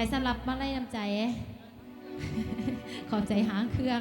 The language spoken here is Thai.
ใจสำหรับมาไล่น้ำใจ ขอบใจหางเครื่อง